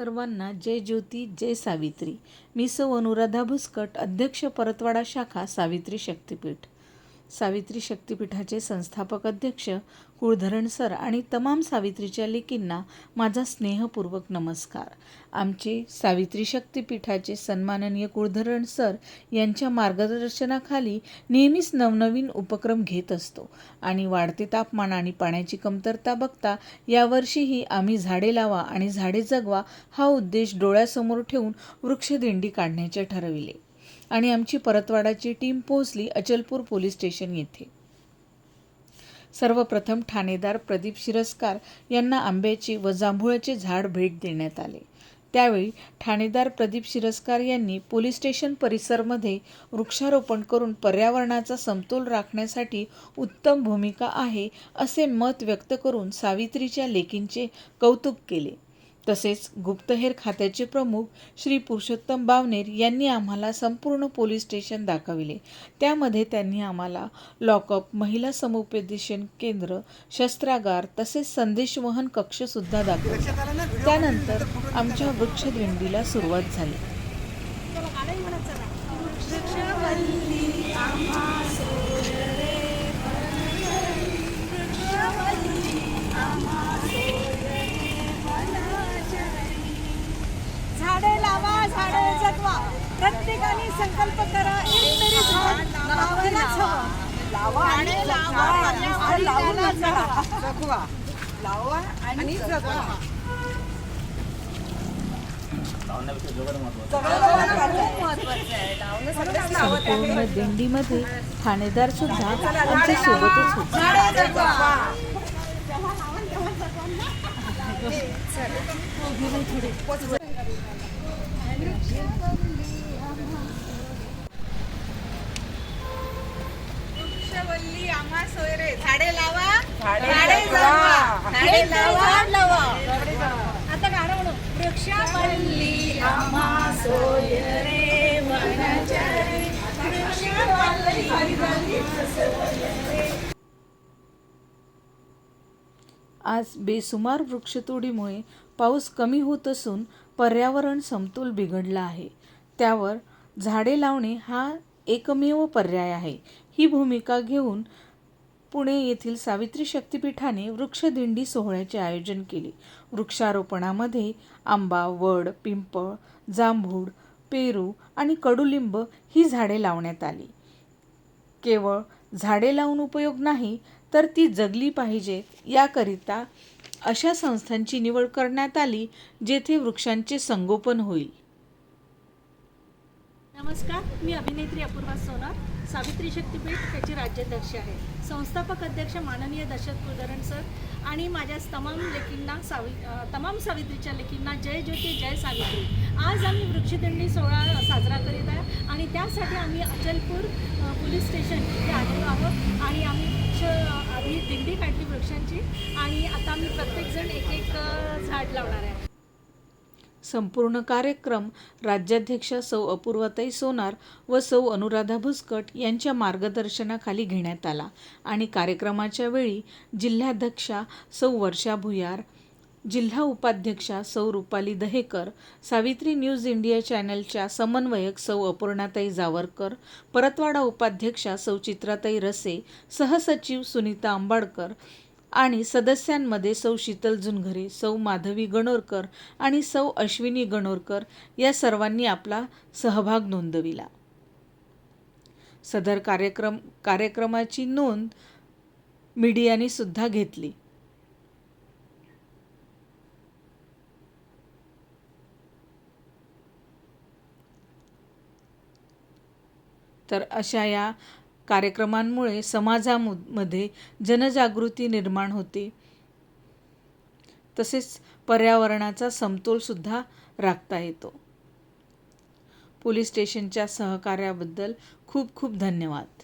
सर्वांना जय ज्योती जय सावित्री. मी सौ अनुराधा भुसकट अध्यक्ष परतवाडा शाखा सावित्री शक्तीपीठ. सावित्री शक्तीपीठाचे संस्थापक अध्यक्ष कुळधरण सर आणि तमाम सावित्रीच्या लेकींना माझा स्नेहपूर्वक नमस्कार. आमचे सावित्री शक्तीपीठाचे सन्माननीय कुळधरण सर यांच्या मार्गदर्शनाखाली नेहमीच नवनवीन उपक्रम घेत असतो आणि वाढते तापमान आणि पाण्याची कमतरता बघता यावर्षीही आम्ही झाडे लावा आणि झाडे जगवा हा उद्देश डोळ्यासमोर ठेवून वृक्षदिंडी काढण्याचे ठरविले. आणि आमची परतवाडाची टीम पोहोचली अचलपूर पोलीस स्टेशन येथे. सर्वप्रथम ठाणेदार प्रदीप शिरस्कार यांना आंब्याचे व जांभुळाचे झाड भेट देण्यात आले. त्यावेळी ठाणेदार प्रदीप शिरस्कार यांनी पोलीस स्टेशन परिसरमध्ये वृक्षारोपण करून पर्यावरणाचा समतोल राखण्यासाठी उत्तम भूमिका आहे असे मत व्यक्त करून सावित्रीच्या लेकींचे कौतुक केले. तसेच गुप्तहेर खात्याचे प्रमुख श्री पुरुषोत्तम बावनेर यांनी आम्हाला संपूर्ण पोलीस स्टेशन दाखविले. त्यामध्ये त्यांनी आम्हाला लॉकअप महिला समुपदेशन केंद्र शस्त्रागार तसेच संदेशवहन कक्षसुद्धा दाखवले. त्यानंतर आमच्या वृक्षदिंडीला सुरुवात झाली. झाडे जगवा प्रत्येकाने संकल्प करा एक तरी झाड लावायलाच लावा आणि. जगवा लावा आणि जगवा. संपूर्ण दिंडीमध्ये ठाणेदार सुद्धा आमच्या सोबतच होते झाडे जगवा वृक्षवल्ली आम्हा सोयरे झाडे लावा. झाडे जगवा झाडे लावा. लावा. आता गाणं म्हणू. वृक्षवल्ली आम्हा सोयरे वनचरे. आज बेसुमार वृक्षतोडीमुळे पाऊस कमी होत असून पर्यावरण समतोल बिघडला आहे. त्यावर झाडे लावणे हा एकमेव पर्याय आहे. ही भूमिका घेऊन पुणे येथील सावित्री शक्तिपीठाने वृक्षदिंडी सोहळ्याचे आयोजन केले. वृक्षारोपणामध्ये आंबा वड पिंपळ जांभूळ पेरू आणि कडुलिंब ही झाडे लावण्यात आली. केवळ झाडे लावून उपयोग नाही तर ती जगली पाहिजेत याकरिता अशा संस्थांची निवड करण्यात आली जेथे वृक्षांचे संगोपन होईल. नमस्कार मी अभिनेत्री अपूर्वा सोनार सावित्री शक्तीपीठ त्याची राज्याध्यक्ष आहे. संस्थापक अध्यक्ष माननीय दशरथ कुलकर्णी सर आणि माझ्या तमाम लेकींना सावि तमाम सावित्रीच्या लेकींना जय ज्योती जय सावित्री. आज आम्ही वृक्षदिंडी सोहळा साजरा करीत आहे आणि त्यासाठी आम्ही अचलपूर पोलीस स्टेशन इथे आलेलो आहोत आणि आम्ही वृक्ष आम्ही दिंडी काढली वृक्षांची आणि आता आम्ही प्रत्येकजण एक एक झाड लावणार आहे. संपूर्ण कार्यक्रम राज्याध्यक्षा सौ अपूर्वताई सोनार व सौ अनुराधा भुसकट यांच्या मार्गदर्शनाखाली घेण्यात आला. आणि कार्यक्रमाच्या वेळी जिल्हाध्यक्षा सौ वर्षा भुयार जिल्हा उपाध्यक्षा सौ रुपाली दहेकर सावित्री न्यूज इंडिया चॅनलच्या समन्वयक सौ अपूर्णाताई जावरकर परतवाडा उपाध्यक्षा सौ चित्राताई रसे सहसचिव सुनीता आंबाडकर आणि सदस्यांमध्ये सौ शीतल झुनघरे सौ माधवी गणोरकर आणि सौ अश्विनी गणोरकर या सर्वांनी आपला सहभाग नोंदविला. सदर कार्यक्रम कार्यक्रमाची नोंद मीडियाने सुद्धा घेतली. तर अशा या कार्यक्रमांमुळे समाजामध्ये जनजागृती निर्माण होते. तसेच पर्यावरणाचा समतोलसुद्धा राखता येतो. पोलीस स्टेशनच्या सहकार्याबद्दल खूप खूप धन्यवाद.